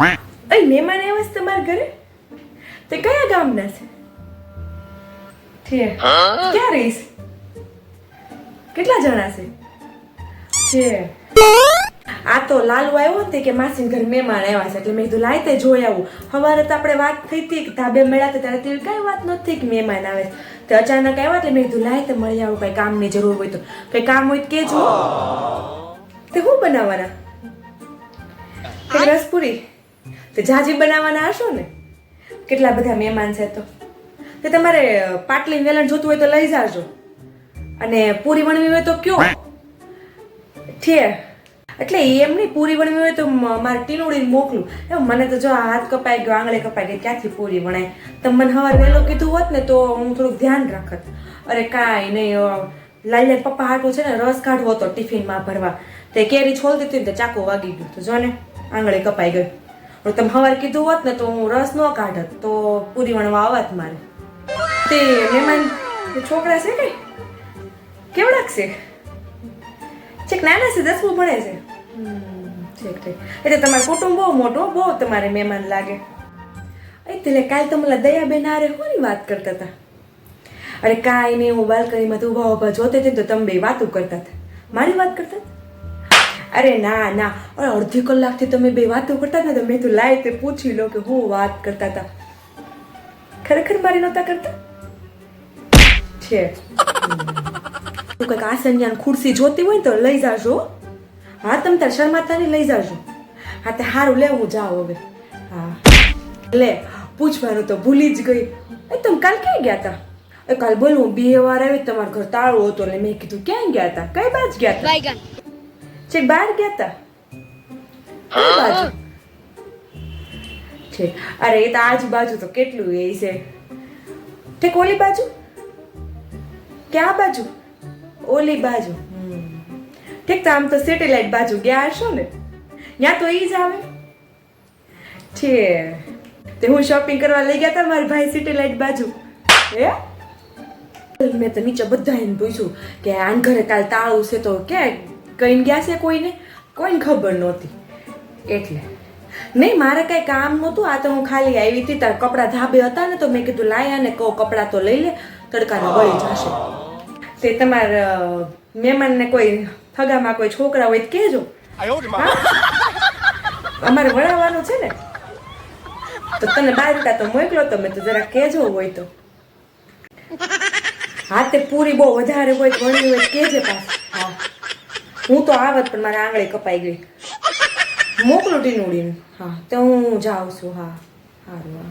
અહીં મહેમાન આવ્યા છે તમારા ઘરે? તે કયા ગામના છે? ક્યાં રહીશ કેટલા જણા છે? છે આ તો લાલુ આવ્યો તે કે માસી ઘર મહેમાન આવ્યા છે એટલે મેં કીધું લાય તે જોઈ આવું. સવારે તો આપણે વાત થઈ હતી કે ધાબે મળ્યા હતા ત્યારે તે કઈ વાત નથી કે મહેમાન આવે છે. તે અચાનક આવ્યા એટલે મેં કીધું લાય તે મળી આવું કઈ કામની જરૂર હોય તો. કઈ કામ હોય તો કેજો તે શું બનાવવાના? રસપુરી? તે જાજી બનાવવાના હશો ને? કેટલા બધા મહેમાન છે તો? તે તમારે પાટલી વેલણ જોતું હોય તો લઈ જાજો. અને પૂરી વણવી હોય તો કયો? છે એટલે એમ નહીં, પૂરી વણવી હોય તો મારે ટીનુડીને મોકલું. એમ, મને તો જો હાથ કપાઈ ગયો, આંગળે કપાઈ ગઈ ક્યાંથી પૂરી વણાય? તમે મને સવાર વહેલો કીધું હોત ને તો હું થોડુંક ધ્યાન રાખત. અરે કાંઈ નહીં લાલને પપ્પા હાટું છે ને, રસ કાઢવો હતો ટિફિનમાં ભરવા. તે કેરી છોલતી હતી ને તો ચાકુ વાગી ગયું તો જો ને, આંગળે કપાઈ ગયું. પણ તમે સવારે કીધું હોત ને તો હું રસ ન કાઢત, તો પૂરી વણવા આવત મારે. તે મહેમાન છોકરા છે કઈ કેવડાક છે? છેક નાના છે, દસમું ભણે છે. ઠીક ઠીક. એટલે તમારું કુટુંબ બહુ મોટો, બહુ તમારે મહેમાન લાગે. એટલે કાલ તો મને દયાબેન આરે હોની વાત કરતા હતા અરે કાંઈ નહીં, હું બાલ્કનીમાં તો ઊભા ઊભા જોતે તો તમે બે વાતો કરતા હતા મારી વાત કરતા હતા અરે ના ના. અરે, અડધી કલાકથી તમે બે વાતો કરતા હતા તો મેં તો લાય તે પૂછી લો કે હું વાત કરતા હતા. ખરેખર મારી નહોતા કરતા? છે. તું કંઈક આસન યાન ખુરશી જોતી હોય ને તો લઈ જાજો. હા, તમે તાર શર્માતાની લઈ જાજો. હા, તે સારું લેવું જાઓ હવે. હા. લે, પૂછવાનું તો ભૂલી જ ગઈ. એ, તમે કાલ ક્યાં ગયા હતા કાલ બોલ બે વાર આવી તમારા ઘર તાળું હતો એટલે મેં કીધું, ક્યાં ગયા હતા કઈ બાજ ગયા હતા છે બહાર ગયા હતા બાજુ. છે અરે, એ તો આજુબાજુ તો કેટલું એ છે. ઠીક, ઓલી બાજુ? ક્યાં બાજુ? ઓલી બાજુ. ઠીક, તો આમ તો સેટેલાઇટ બાજુ ગયા હશો ને? ત્યાં તો એ જ આવે. છે તે હું શોપિંગ કરવા લઈ ગયા હતા મારા ભાઈ સેટેલાઇટ બાજુ? હે? મેં તો નીચે બધા એને પૂછ્યું કે આન ઘરે કાલ તાળું છે તો કે કઈને ગયા છે કોઈને? કોઈને ખબર નહોતી. એટલે. નહીં મારે કાંઈ કામ નહોતું. આ તો હું ખાલી આવી હતી તાર કપડાં ધાબે હતા ને તો મેં કીધું લાય અને કહો કપડાં તો લઈ લે તડકાના બળી જશે. તે તમારા મહેમાનને કોઈ ફગામાં કોઈ છોકરા હોય તો કહેજો. અમારે વણાવવાનું છે ને? તો તને બાર રૂપિયા તો મોકલો તો મેં તો જરા કહેજો હોય તો. હા તે પૂરી બહુ વધારે હોય ઘણી હોય કેજે પાસે પાછું. હા. હું તો આવત પણ મારા આંગળે કપાઈ ગઈ. મોકલો ટીનુડીને હા તો હું જાઉં છું. હા સારું હા.